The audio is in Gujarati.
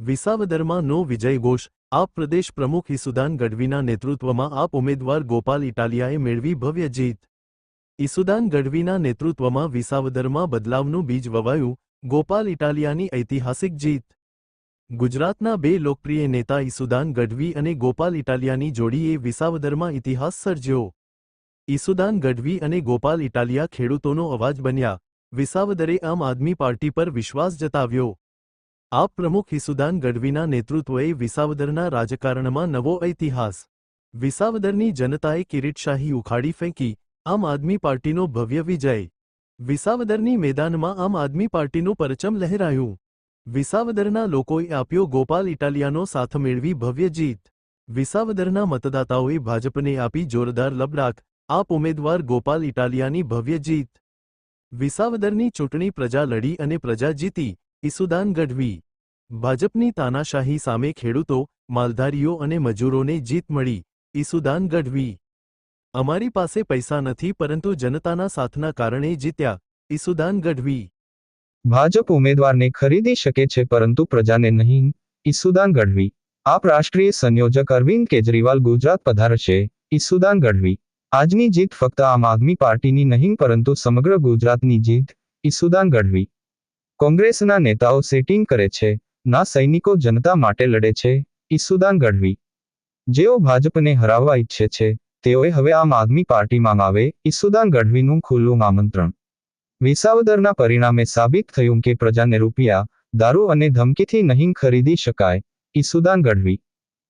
વિસાવદરમાં નો વિજય ઘોષ, આપ પ્રદેશ પ્રમુખ ઈસુદાન ગઢવીના નેતૃત્વમાં આપ ઉમેદવાર ગોપાલ ઇટાલિયાએ મેળવી ભવ્ય જીત. ઈસુદાન ગઢવીના નેતૃત્વમાં વિસાવદરમાં બદલાવનું બીજ વવાયું, ગોપાલ ઇટાલિયાની ઐતિહાસિક જીત. ગુજરાતના બે લોકપ્રિય નેતા ઈસુદાન ગઢવી અને ગોપાલ ઇટાલિયાની જોડીએ વિસાવદરમાં ઇતિહાસ સર્જ્યો. ઈસુદાન ગઢવી અને ગોપાલ ઇટાલિયા ખેડૂતોનો અવાજ બન્યા, વિસાવદરે આમ આદમી પાર્ટી પર વિશ્વાસ જતાવ્યો. આપ પ્રમુખ ઈસુદાન ગઢવીના નેતૃત્વએ વિસાવદરના રાજકારણમાં નવો ઐતિહાસ. વિસાવદરની જનતાએ કિરીટશાહી ઉખાડી ફેંકી, આમ આદમી પાર્ટીનો ભવ્ય વિજય. વિસાવદરની મેદાનમાં આમ આદમી પાર્ટીનું પરચમ લહેરાયું. વિસાવદરના લોકોએ આપ્યો ગોપાલ ઇટાલિયાનો સાથ મેળવી ભવ્ય જીત. વિસાવદરના મતદાતાઓએ ભાજપને આપી જોરદાર લબડાક આપ ઉમેદવાર ગોપાલ ઇટાલિયાની ભવ્ય જીત. વિસાવદરની ચૂંટણી પ્રજા લડી અને પ્રજા જીતી. ઈસુદાન ગઢવી ભાજપની તાનાશાહી સામે ખેડૂતો, માલધારીઓ અને મજૂરોને જીત મળી. ઈસુદાન ગઢવી અમારી પાસે પૈસા નથી પરંતુ જનતાના સાથના કારણે જીત્યા. ઈસુદાન ગઢવી ભાજપ ઉમેદવારને ખરીદી શકે છે પરંતુ પ્રજાને નહીં. ઈસુદાન ગઢવી આપ રાષ્ટ્રીય સંયોજક અરવિંદ કેજરીવાલ ગુજરાત પધારશે. ઈસુદાન ગઢવી આજની જીત ફક્ત આમ આદમી પાર્ટીની નહીં પરંતુ સમગ્ર ગુજરાતની જીત. ઈસુદાન ગઢવી કોંગ્રેસના નેતાઓ સેટિંગ કરે છે, ના સૈનિકો જનતા માટે લડે છે, ઈસુદાન ગઢવી. જેઓ ભાજપને હરાવવા ઈચ્છે છે, તેઓએ હવે આમ આદમી પાર્ટીમાં આવે, ઈસુદાન ગઢવીનું ખુલ્લું આમંત્રણ. વિસાવદરના પરિણામે સાબિત થયું કે પ્રજાને રૂપિયા, દારૂ અને ધમકીથી નહીં ખરીદી શકાય, ઈસુદાન ગઢવી.